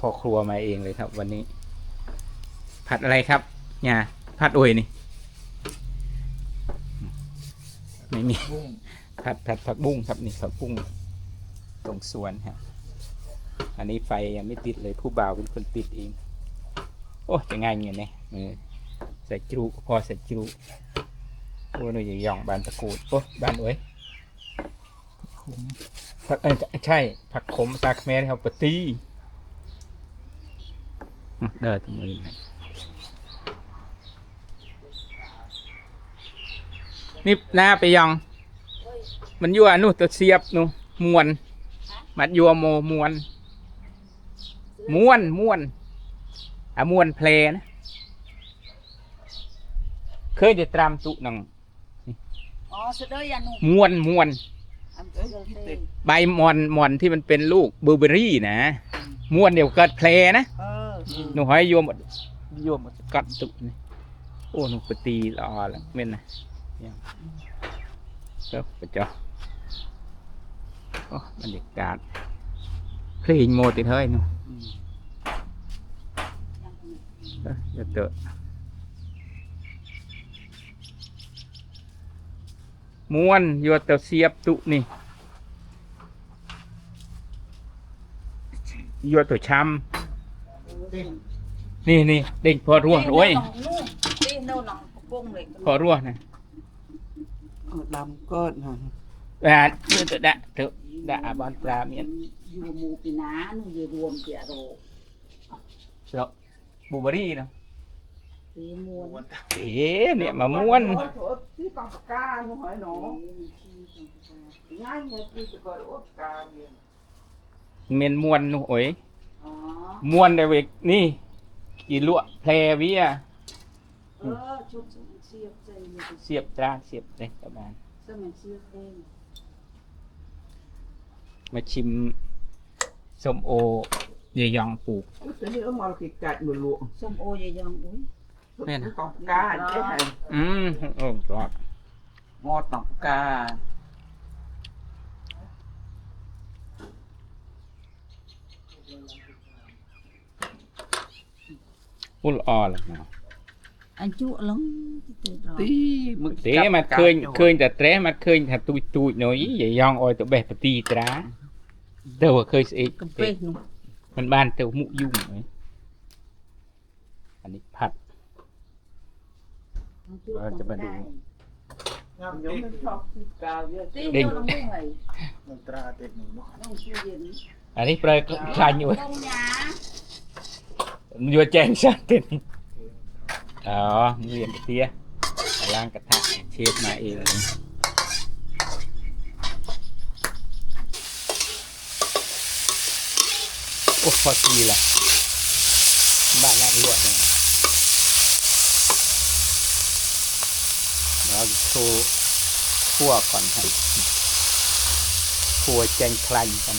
พ่อครัวมาเองเลยครับ วันนี้ ผัดอะไรครับเนี่ยผัดโอยนี่ ไม่มีผัดผัดผักบุ้งครับนี่ผักบุ้งตรงสวนครับอันนี้ไฟยังไม่ติดเลยผู้บ่าวเป็นคนติดเอง โอ้จะง่ายเงี้ยเนี่ยมือใส่จุพอใส่จุโอ้หนูอย่าหย่องบานตะกรูดโอ้บานอ้ยผักเอ้ยใช่ผักขมซากแมนครับปะตี้ เดินมือนะนี่หน้าไปยัง มันยั่วนู่นตัวเสียบนู่นมวน มัดยัวโมมวนม้วนม้วนอะมวนเพลนะ เคยได้ตรามตุนังอ๋อสุดเลยยานุม้วนม้วนอันเดียวเต้ใบมอนมอนที่มันเป็นลูกบลูเบอร์รี่นะม้วนเดี๋ยวเกิดเพลนะเออ หนูหอยโยมหมดโยมหมดกัดตุนี่โอ้หนูปตีรอแล้วเม่นนะยังเจ้าปะเจ้าโอ้บรรยากาศเพลงโมติดเฮ้ยหนูเอ้ยอย่าเตอะม้วนโยเตเสียบตุนี่โยตัวช้ำ นี่นี่เด็กพอรั่วโอ้ยตีโน่นหลังปุ้งเลยพอรั่วนะเออดำก็นะอ่าเดี๋ยวเตอะดะเตอะดะอาบอนปลาเมียนอยู่หมู่ปีนาหนูอยู่รวมเจียโรเสาบลูเบอร์รี่เนาะตีมวนเอ๊ะเนี่ยมาม้วนที่ปากกาหนูหอยหนอง่ายเนี่ยที่จะก็อบกาเนี่ยเมนม้วนหนูโอ้ย อ๋อม้วนได้เวกนี่กีลวกแพรเวิอะเออชุบเสียบใจเนี่ยเสียบตราเสียบเลยประมาณสมัยเสียบเองมาชิมส้มโอเยยองปลูกแต่นี่เอามากินกัดมือลวกส้มโอเยยังอุ้ยแม่นะปากกาเจ๊อืมโอ้รอดงอตับกาพุ่ลออเពុលអលណាអញ្ជក់ឡងទីមកទេមកឃើញឃើញតែត្រេះមកឃើញថាទូចទូចនោះយាយ៉ងអោយទៅបេះបទីត្រាទៅឃើញស្អេកកំពេះនោះมันបានទៅមុខយូរហ្នឹងអានេះផាត់បាទចាំមើលញ៉ាំញុំនឹងឆោះកាលវាទីទៅលំហ្នឹងហើយត្រាទេនោះអានេះប្រើខ្លាញ់យូរ มันองชื่อเย็นอันนี้เปลยคลานอยู่ต้งยามันอยู่แจงซะเต็มอ๋อมันเรียนเตี้ยล้างกระทะเชฟมาเองโอ้พอดีละบ้านน้ำรวดเลยเราโชว์คั่วก่อนครับคั่วแจงคลันกัน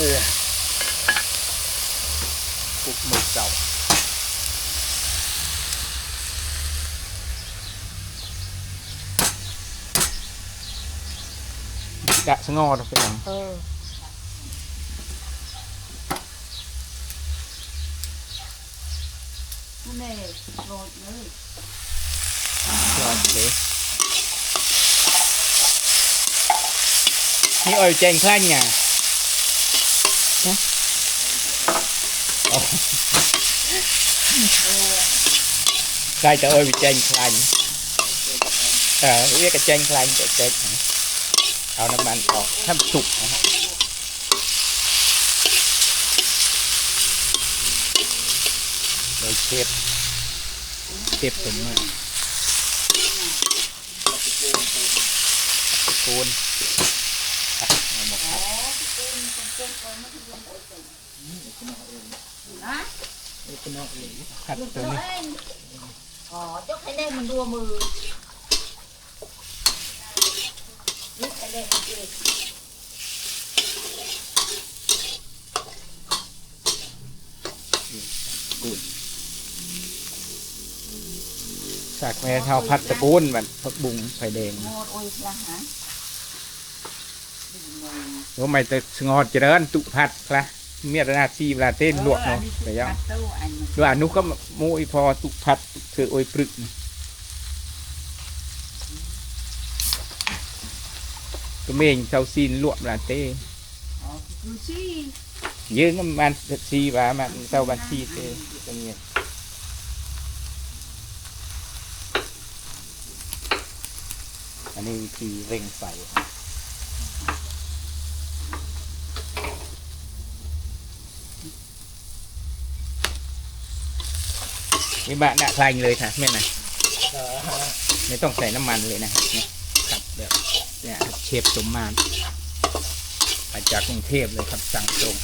เออปุกมือเก่าดะสงอดอกไปหลังเออ นี่โรดเอดเลยนี่ออยแจงคลั่นไงฮะอ๋อได้แต่ออยไปแจงคลันเออเรียกกันแจงคลั่นแต่แจงเอาน้ำมันออกถ้าสุกนะฮะโดยเชฟเชฟสมมาตรตะโกนอะเอามาผัด นะ ผัด ตัวนี้อ๋อจกให้แน่มันรัวมือนี่ให้แน่มันเองสากแม่เท่าผัดตะกูนมันผักบุงไฟแดงโมดโอ้ยละฮะโอ้ไม่แต่สงอดเจริญตุพัดคละ เมียนาซีเวลาเต้นลวกเนาะแต่ยังตู้อันดูอนุก็มูอีพอตุพัดเธอโอยปรึกนะก็เมงเจ้าซีนลวกเวลาเต้อ๋อคือซี่ยืนก็มันซีว่ามันเจ้าบันซีเต้ตรงนี้อันนี้วิธีเร่งไฟ มีบะหน้าคลายเลยค่ะแม่นะไม่ต้องใส่น้ำมันเลยนะเนี่ยครับแบบเนี่ยครับเชฟสมมาตรมาจากกรุงเทพเลยครับสั่งตรง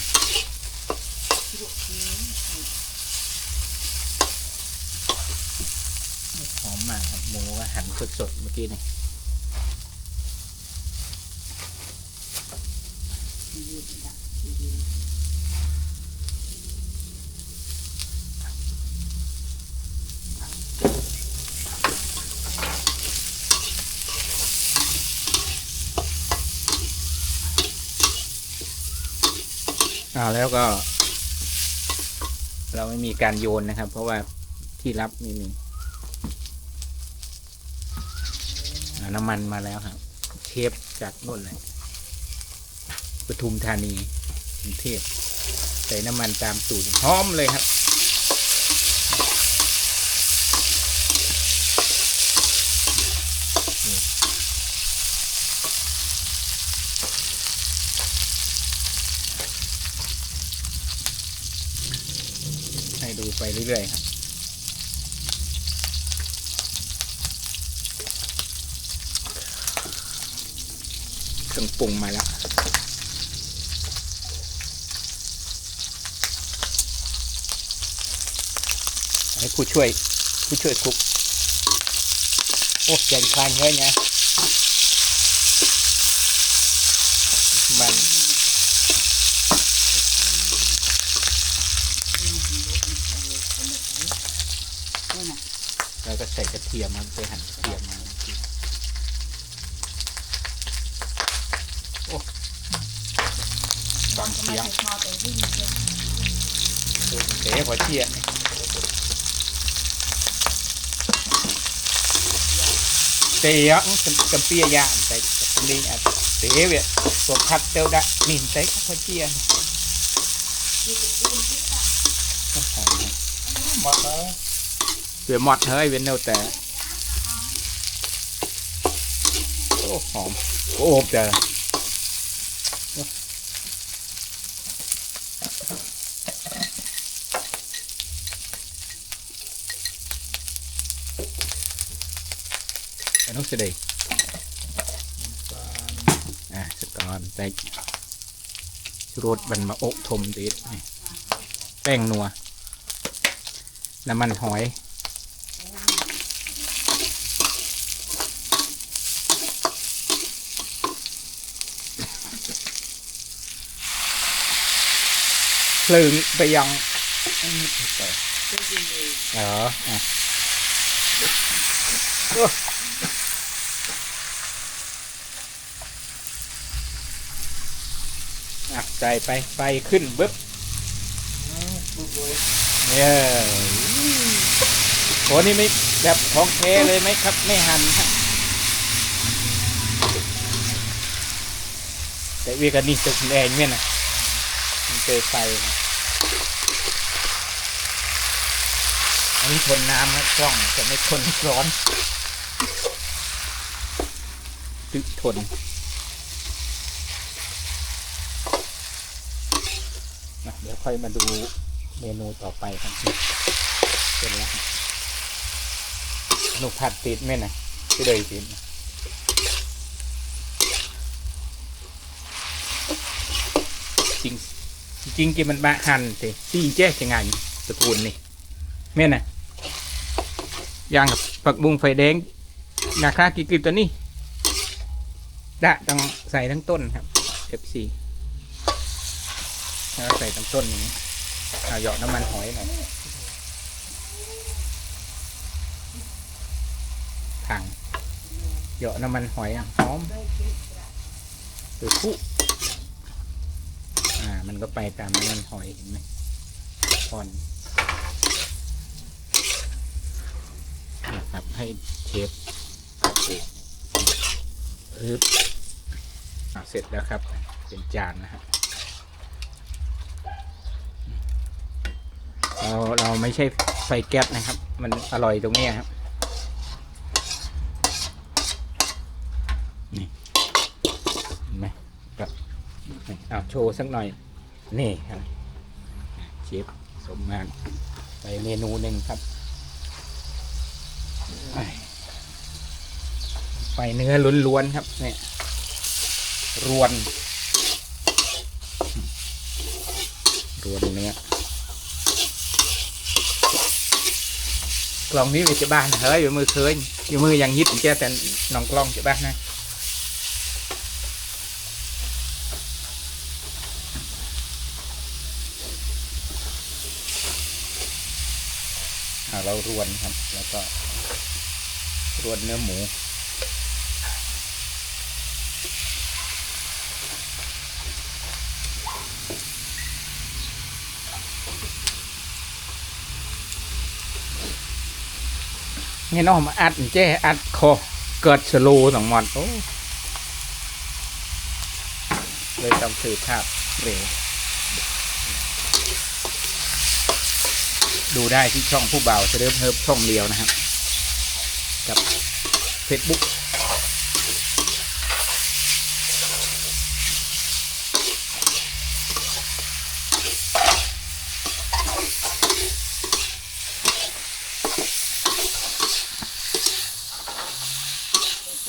หอมมากครับหมูก็หั่นสดๆเมื่อกี้นี่ อ่าแล้วก็ เราไม่มีการโยนนะครับ เพราะว่าที่รับไม่มีน้ำมันมาแล้วครับ เชฟจากโน่นเลยปทุมธานีกรุงเทพใส่น้ำมันตามสูตรหอมเลยครับ ให้ดูไป เรื่อยๆครับเครื่องปรุงมาแล้วให้ผู้ช่วยผู้ช่วยคุก โอ้แกงคลานเยอะเนี่ยมัน แล้วก็ ใส่กระเทียมมันไปหั่นกระเทียมมาโอ้ฟังเสียงเต๋พอเชียเต๋อะจำเปียยาแต่นี่อะเต๋เวียตัวพัดเต้าดะนินเต๋พอเชียหอมหมดแล้ว เวียหมดเฮ้ยเวียนเนวแต่โอ้หอมโอ้โหแต่อันนู้นสิเดอะสตอนใส่ชูรสบันมาอกทมติดแป้งนัว น้ำมันหอย เพลิงไปยังเอออะโอ้อะใส่ไปไฟขึ้นบึ๊บเนี่ยโหนี่ไม่แบบของแท้เลยไหมครับ ไม่หันแต่เวีกันนี่จะแรงเนี่ยนะ เจอไฟ อันนี้ทนน้ำครับกล้องจะไม่ทนร้อนตึกทนนะเดี๋ยวค่อยมาดูเมนูต่อไปครับเป็นแล้วหนูผัดติดไหมนะที่เลยติดจริง จริงๆกินมันบะหั่นสิตีแจ๊กยังไงตระกูลนี่แม่น่ะย่างกับผักบุ้งไฟแดงราคากี่กิบตัวนี้ดะต้องใส่ทั้งต้นครับ F4 แล้วใส่ทั้งต้นอย่างนี้เอาหยอดน้ำมันหอยหน่อยถังหยอดน้ำมันหอยอะหอมตัวคือผู้ มันก็ไปตามมันหอยเห็นไหมผ่อนนะครับให้เชฟผัดเองปึ๊บอะเสร็จแล้วครับ เป็นจานนะฮะเราเราไม่ใช่ไฟแก๊สนะครับ มันอร่อยตรงนี้ครับนี่เห็นไหมครับเอาโชว์สักหน่อย นี่ครับเชฟสมงานไปเมนูหนึ่งครับ ไปเนื้อล้วนๆครับเนี่ยรวน รวนเนื้อกล่องนี้เป็นจะบ้านเฮ้ยอยู่มือเคยอยู่มือยังฮิตแค่แต่น้องกล้องจะบ้านนะ เรารวนครับ แล้วก็รวนเนื้อหมูนี่น้องมาอัดแจ้อัดคอเกิดสโลสองหมอนโอ้เลยจำสืบภาพเร็ว ดูได้ที่ช่องผู้บ่าวจะเริ่มเฮิบช่องเดียวนะครับ กับ Facebook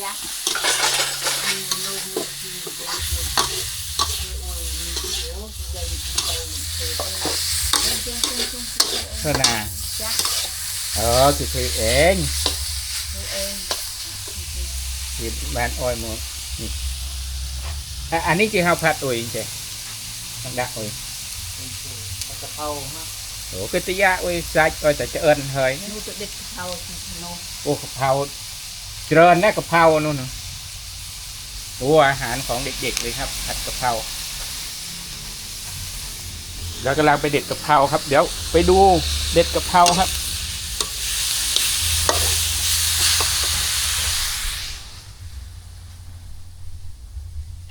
จ้ะมีนมมีชีสมีมีโอ้ยมีเขียวมีใหญ่มีโตมีเผือกมีเจ้าเจ้าเจ้าเจ้า เท่านา จ้ะ เออคือคือเองเธอเองที่บ้านอ้อยหมูนี่อะอันนี้คือข้าวผัดอุ้ยใช่ต้องดักอุ้ยกะเพรานะโอ้ก็ตะยะอุ้ยซัดอ้อยแต่จะเอิญเฮ้ยหนูจะเด็ดเขาโนโอ้กะเพราเจริญนะกะเพรานู่นน่ะตัวอาหารของเด็กๆเลยครับ ผัดกะเพราเรากำลังไปเด็ดกะเพราครับ เดี๋ยวไปดูเด็ดกะเพราครับ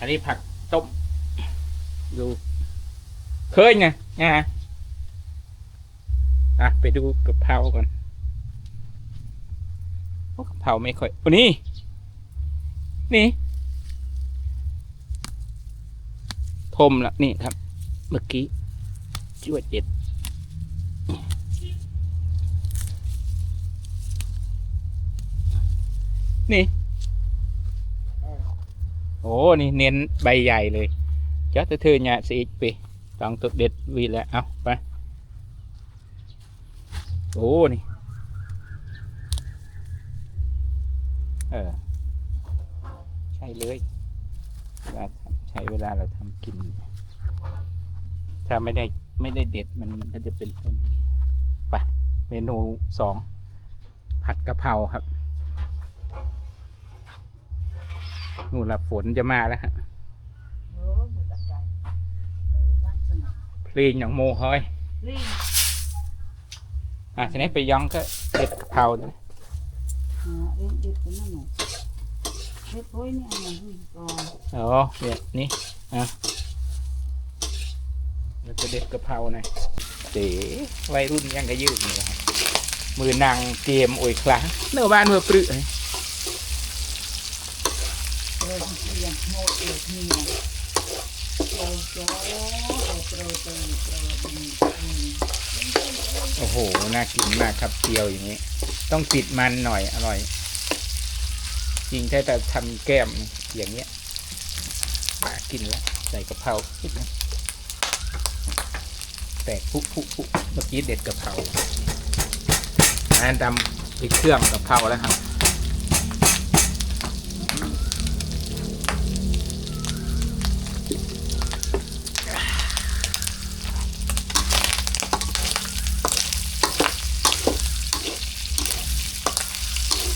อันนี้ผักต้ม ดูเคยไงนะอะไปดูกะเพราก่อนโอ้กะเพราไม่ค่อยโอ้นี่นี่ทมละนี่ครับ เมื่อกี้จวดเด็ดนี่ โอ้นี่เน้นใบใหญ่เลยจัดเธอเนี่ยสีปีต้องตุดเด็ดวีแล้วเอาไปโอ้นี่เออใช่เลยเวลาใช้เวลาเราทำกิน ถ้าไม่ได้ไม่ได้เด็ดมันมันก็จะเป็นต้นนี้ไปเมนูสองผัดกะเพราครับ นู่นละฝนจะมาแล้วฮะเออหมดตะไคร้เออลักษณะเพลงอย่างโมเฮ้ยรีบอะทีนี้ไปย่องก็เด็ดกะเพรานะอ่าเด็ดเด็ดเป็นนั่นหนูเด็ดโอ้ยนี่อันนั้นก็อ๋อเนี่ยนี่อะแล้วก็เด็ดกะเพราหน่อยเต๋วัยรุ่นยังกระยืดนี่แหละครับมือนางเกมโอ้ยคลาเนื้อบ้านเมื่อปรึกเออที่ยัง โมเอ็ดนี่โอ้โหโปรตีนโปรตีนอืมโอ้โห น่ากินมากครับเจียวอย่างนี้ ต้องติดมันหน่อยอร่อย จริงแค่แต่ทำแก้มอย่างเงี้ยมากินแล้วใส่กะเพรานิดนึงแตกพุพุพุเมื่อกี้เด็ดกะเพราอันนั้นดำพริกเครื่องกะเพราแล้วครับ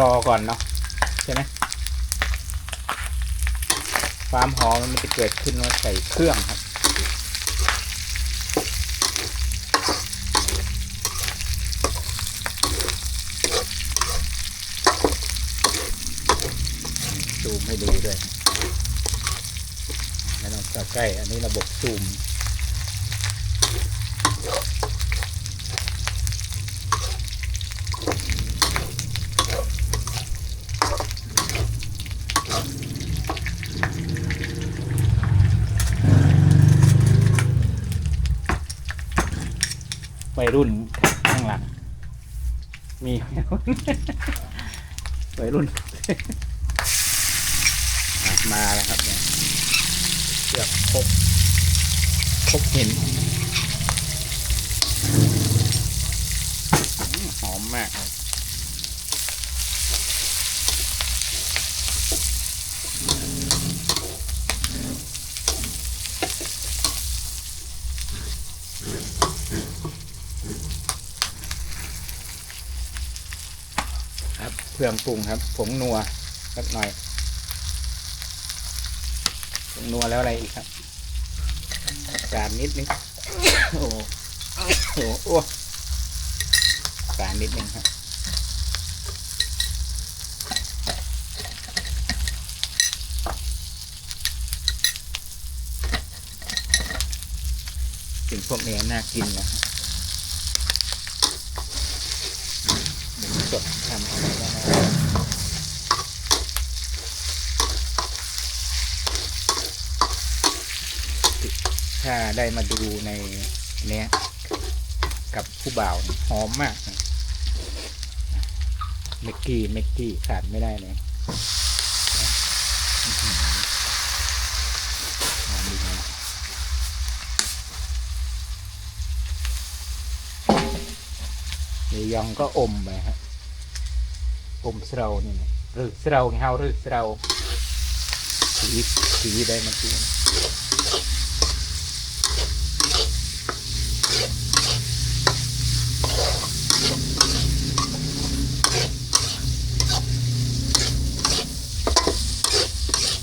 รอก่อนเนาะใช่ไหมความหอมมันจะเกิดขึ้นเมื่อใส่เครื่องครับซูมให้ดูด้วยไม่ต้องเข้าใกล้ อันนี้ระบบซูม วัยรุ่นข้างหลัง มี วัยรุ่น มาแล้วครับเนี่ยเชือบครบครบเห็น หอมมากเลยค รับเครื่องปรุงครับ ผงนัวสักหน่อยผงนัวแล้วอะไรอีกครับจานนิดนึงโอ้โหโอ้โหโอ้จานนิดนึงครับสิ่งพวกนี้น่ากินนะครับหมูสดทำอะไรได้นะ ถ้าได้มาดูในเนี้ยกับผู้บ่าวหอมมากเมกกี้เมกกี้ขาดไม่ได้เลยหอมดีนะเดียองก็อมไปฮะอมเสรานี่นะหรือเสราเฮาหรือเสราสีสีได้เมื่อกี้นะ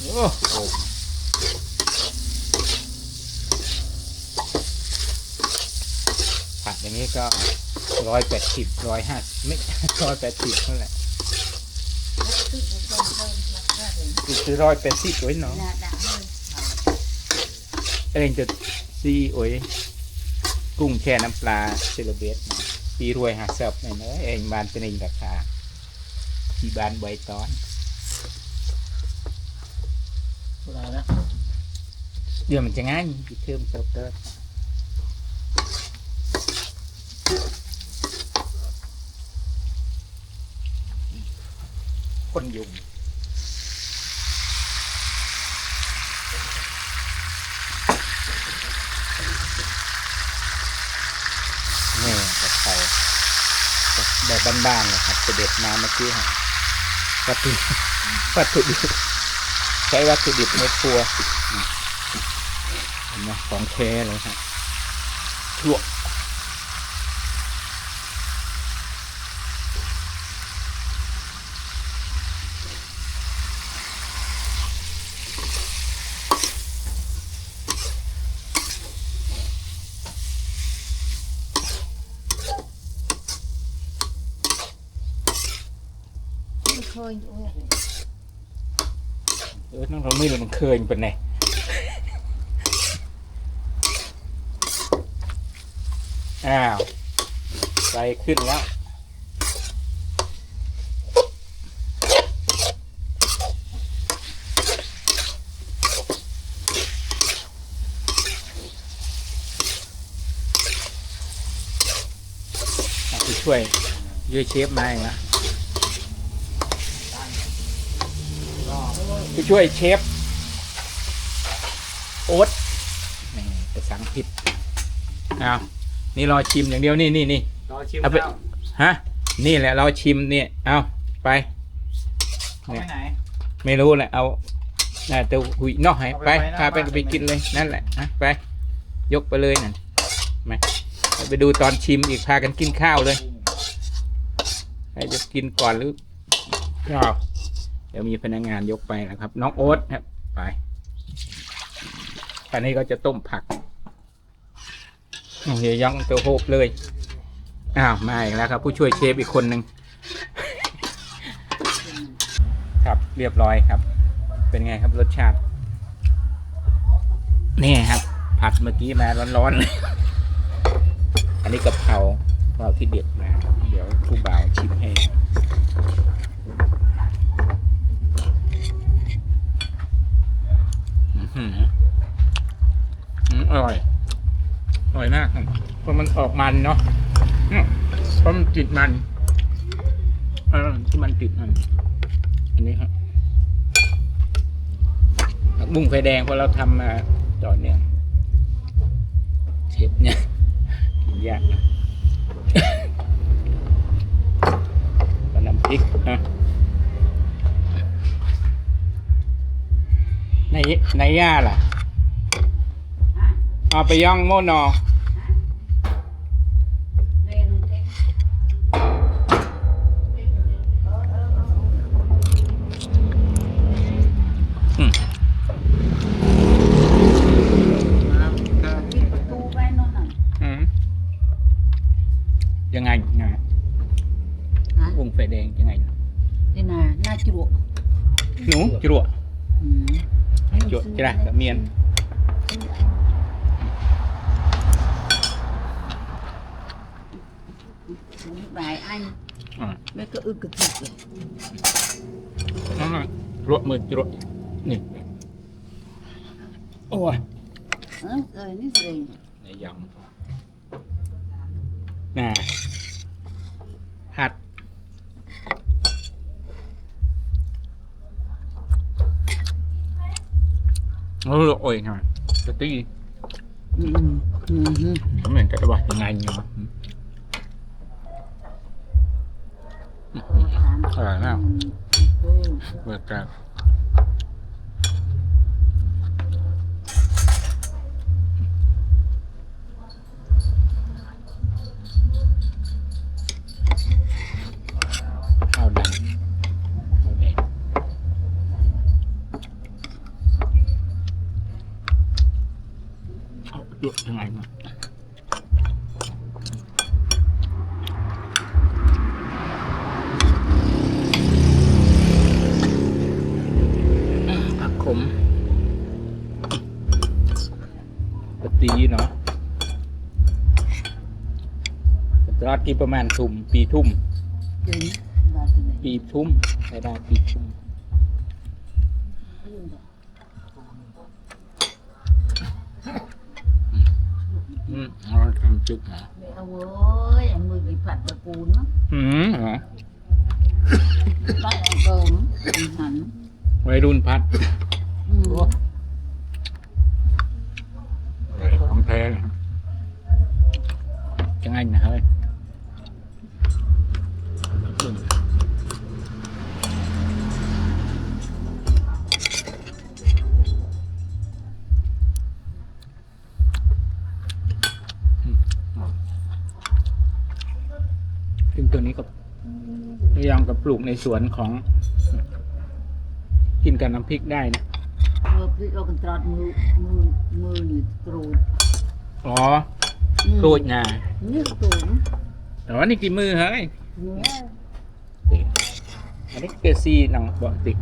โอ้โอมผัดอย่าง นี้ก็ร้อยแปดสิบร้อยห้าไม่ร้อยแปดสิบนั่นแหละแล้วตึกมันเพิ่มเพิ่มรักได้เลยกูคือร้อยแปดสิบโอ้ยเนาะน่าด่าเลยเองจะซีโอ้ยกุ้งแช่น้ำปลาเซเลเบตนะปีรวยหาเสิบเนี่ยเนอะเองบานเป็นเองราคาที่บ้านใบตอนพูดอะไรนะเดี๋ยวมันจะง่ายที่เทิมเซิร์ฟเตอ คนยุงนี่กับเขาแบบบ้านๆเลยครับเสด็จมาเมื่อกี้ฮะวัตถุวัตถุดิบใช้วัตถุดิบในครัวเห็นไหมของแท้เลยครับลว เคยอยู่เออน้องเราไม่รู้มันเคยเป็นไงอ้าวไฟขึ้นแล้วอะผู้ช่วยช่วยเชฟมาอีกแล้ว ผู้ช่วยเชฟโอ๊ตนี่จะสั่งผิดอ้าวนี่รอชิมอย่างเดียวนี่นี่นี่รอชิมเอาไปแล้วฮะนี่แหละเราชิมเนี่ยเอาไป เอาไปไหน ไม่รู้แหละเอาน่าจะหุยเนอกให้เอาไปไปไว้หน้าพาไปบ้านไปกินเลยนั่นแหละนะไป ยกไปเลยนั่นมาไปดูตอนชิมอีกพากันกินข้าวเลยใครจะกินก่อนหรืออ้าว เดี๋ยวมีพนักงานยกไปนะครับ น้องโอ๊ตครับ ไปอันนี้ก็จะต้มผักเฮียยังตัวโฮบเลย อ้าวมาอีกแล้วครับ ผู้ช่วยเชฟอีกคนหนึ่งครับเรียบร้อยครับ เป็นไงครับรสชาติ นี่ครับ ผัดเมื่อกี้มาร้อนๆเลยอันนี้กะเพราเราที่เด็ดมาเดี๋ยวผู้บ่าวชิมให้ อืมอร่อย อร่อยมากเพราะมันออกมันเนาะอืมเพราะมันติดมันอที่มันติดมัน อันนี้ครับผักบุ้งไฟแดงพราะเราทำมาต่อเนื่องเชฟเนี่ยกินยากก็น้ำพริกนะ ในในย่าล่ะ เอาไปย่องโมนอ วดจะได้กับเมียนบาย anh อ่า mấy cái ư cực thịt vậy นั่นน่ะจรวดมือจรวดนี่โอ้ย ờ rồi nó gì ในยำน่ะผัด โอ้โอ้ยไงจะตี ừ ừ ừ เหมือนกันว่ายังไงเนาะ Ờ, Ờ, nào. ừ เบิกกันข้าวแดงข้าวแดงเอาเยอะยังไงมาผักขมปกตีเนาะตลาดกี่ประมาณทุ่มปีทุ่ม Chính là từ này ปีทุ่มใช้ได้ปีทุ่ม อืมเอาทำจุดนะ mẹ ơi em mười bị phạt là cùn á อืมเหรอ bắt ăn cơm hẳn วัยรุ่นพัด ừ. ของแท้เลยยังไงนะเฮ้ย ซึ่งตัวนี้ก็พยายามกับปลูกในสวนของ กินกับน้ำพริกได้นะ vừa bị ở con trọt mưa mưa mưa như trồi อ๋อกรูดนา nước trồi แต่ว่านี่กี่มือเฮ้ย nữa อันนี้เกรซีหนังบอกติด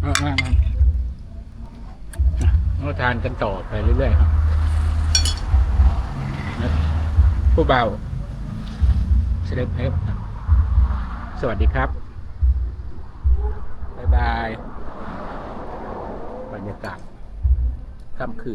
เอามามา เราทานกันต่อไปเรื่อยๆครับผู้เบาเสด็จเพบสวัสดีครับบ๊ายบาย บรรยากาศค่ำคืน